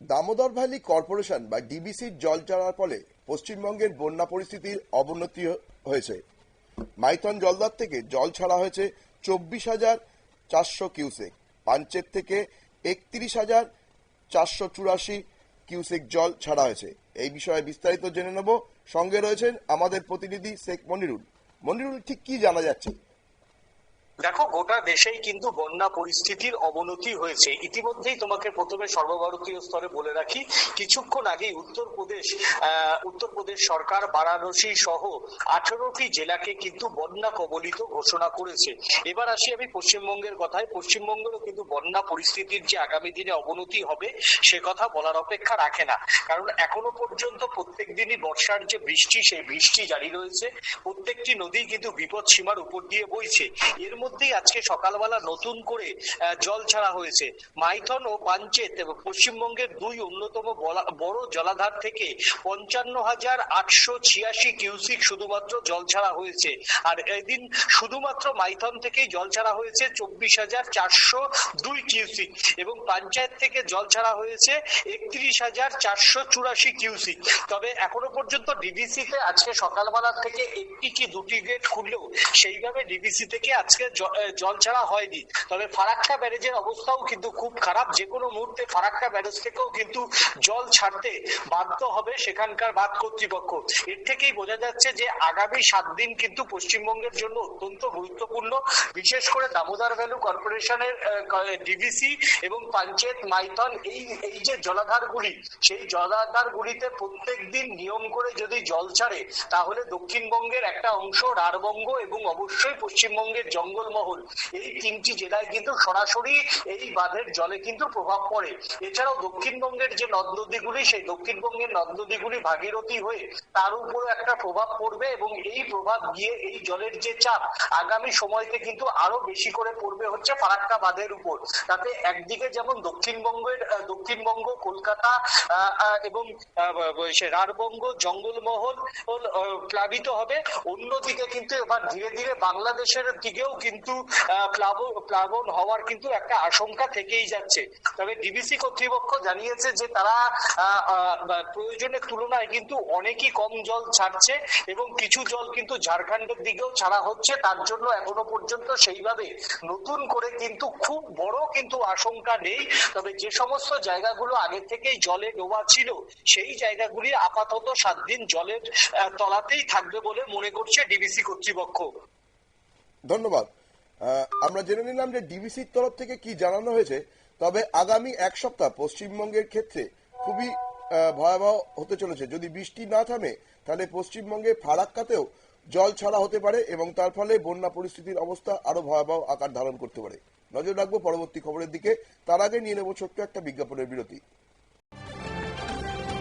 Damodar valley corporation বা ডিবিসির জল চালার ফলে পশ্চিমবঙ্গের বন্যা পরিস্থিতির অবনতি হয়েছে। মাইথন জলদার থেকে জল ছাড়া হয়েছে চব্বিশ হাজার চারশো কিউসেক। পাঞ্চের থেকে একত্রিশ হাজার চারশো চুরাশি কিউসেক জল ছাড়া হয়েছে। এই বিষয়ে বিস্তারিত জেনে নেব। সঙ্গে রয়েছেন আমাদের প্রতিনিধি শেখ মনিরুল। মনিরুল, ঠিক কি জানা যাচ্ছে? দেখো, গোটা দেশেই কিন্তু বন্যা পরিস্থিতির অবনতি হয়েছে। ইতিমধ্যেই তোমাকে প্রথমে সর্বভারতীয় স্তরে বলে রাখি, কিছুক্ষণ আগেই উত্তরপ্রদেশ উত্তরপ্রদেশ সরকার, বারাণসী সহ আঠারোটি জেলাকে কিন্তু বন্যা কবলিত ঘোষণা করেছে। এবার আসি আমি পশ্চিমবঙ্গের কথায়। পশ্চিমবঙ্গেরও কিন্তু বন্যা পরিস্থিতির যে আগামী দিনে অবনতি হবে, সে কথা বলার অপেক্ষা রাখে না। কারণ এখনও পর্যন্ত প্রত্যেক দিনই বর্ষার যে বৃষ্টি, সেই বৃষ্টি জারি রয়েছে। প্রত্যেকটি নদী কিন্তু বিপদ সীমার উপর দিয়ে বইছে। এর মধ্যেই আজকে সকালবেলা নতুন করে জল ছাড়া হয়েছে। মাইথন ও পাঞ্চেত পশ্চিমবঙ্গের দুই অন্যতম বড় জলাধার থেকে পঞ্চান্ন হাজার আটশো ছিয়াশি কিউসিক শুধুমাত্র জল ছাড়া হয়েছে। আর এদিন শুধুমাত্র মাইথন থেকেই জল ছাড়া হয়েছে চব্বিশ হাজার চারশো দুই কিউসিক এবং পঞ্চায়েত থেকে জল ছাড়া হয়েছে একত্রিশ হাজার চারশো চুরাশি কিউসিক। তবে এখনও পর্যন্ত ডিবিসি তে আজকে সকালবেলা থেকে একটি কি দুটি গেট খুললেও সেইভাবে ডিবিসি থেকে আজকে জল ছাড়া হয়নি। তবে ফারাক্কা ব্যারেজের অবস্থাও কিন্তু খুব খারাপ। যে কোনো মুহূর্তে ফারাক্কা ব্যারেজ থেকেও কিন্তু জল ছাড়তে বাধ্য হবে সেখানকার বাদ কর্তৃপক্ষ। এর থেকেই বোঝা যাচ্ছে যে আগামী সাত দিন কিন্তু পশ্চিমবঙ্গের জন্য অত্যন্ত গুরুত্বপূর্ণ। বিশেষ করে দামোদর ভ্যালু কর্পোরেশনের ডিভিসি এবং পঞ্চায়েত মাইথন এই এই যে জলাধারগুলি, সেই জলাধারগুলিতে প্রত্যেক দিন নিয়ম করে যদি জল ছাড়ে, তাহলে দক্ষিণবঙ্গের একটা অংশ রাঢ়বঙ্গ এবং অবশ্যই পশ্চিমবঙ্গের জঙ্গলমহল এই তিনটি জেলায় কিন্তু সরাসরি এই বাঁধের জলে কিন্তু প্রভাব পড়ে। এছাড়াও দক্ষিণবঙ্গের যে নদ নদীগুলি, সেই দক্ষিণবঙ্গের নদ নদীগুলি ভাগীরথী হয়ে তার উপরও একটা প্রভাব পড়বে এবং এই প্রভাব গিয়ে এই জলের যে চাপ, আগামী সময়তে কিন্তু আরও বেশি করে পড়বে হচ্ছে ফারাক্কা বাঁধের উপর। তাতে একদিকে যেমন দক্ষিণবঙ্গের দক্ষিণবঙ্গ, কলকাতা এবং রাঢ়বঙ্গ জঙ্গলমহল প্লাবিত হবে। অন্যদিকে কিন্তু এবার ধীরে ধীরে বাংলাদেশের দিকেও কিন্তু প্লাবন হওয়ার কিন্তু একটা আশঙ্কা থেকেই যাচ্ছে। তবে ডিবিসি কর্তৃপক্ষ জানিয়েছে যে তারা প্রয়োজনের তুলনায় কিন্তু অনেকই কম জল ছাড়ছে এবং কিছু জল কিন্তু ঝাড়খণ্ডের দিকেও ছাড়া হচ্ছে। তার জন্য এখনও পর্যন্ত সেইভাবে নতুন করে কিন্তু খুব বড় কিন্তু আশঙ্কা নেই। তবে যে সমস্ত জায়গাগুলো আগে থেকেই জলে ডোবা ছিল, সেই জায়গাগুলি আপাতত সাত দিন জলের তলাতেই থাকবে বলে মনে করছে ডিবিসি কর্তৃপক্ষ। ধন্যবাদ। আমরা জেনে নিলাম যে ডিবিসির তরফ থেকে কি জানানো হয়েছে, তবে আগামী এক সপ্তাহ পশ্চিমবঙ্গের ক্ষেত্রে খুবই ভয়াবহ হতে চলেছে। যদি বৃষ্টি না থামে, তাহলে পশ্চিমবঙ্গে ফারাক্কাতেও জল ছাড়া হতে পারে এবং তার ফলে বন্যা পরিস্থিতির অবস্থা আরও ভয়াবহ আকার ধারণ করতে পারে। নজর রাখব পরবর্তী খবরের দিকে। তার আগে নিয়ে নেব ছোট্ট একটা বিজ্ঞাপনের বিরতি।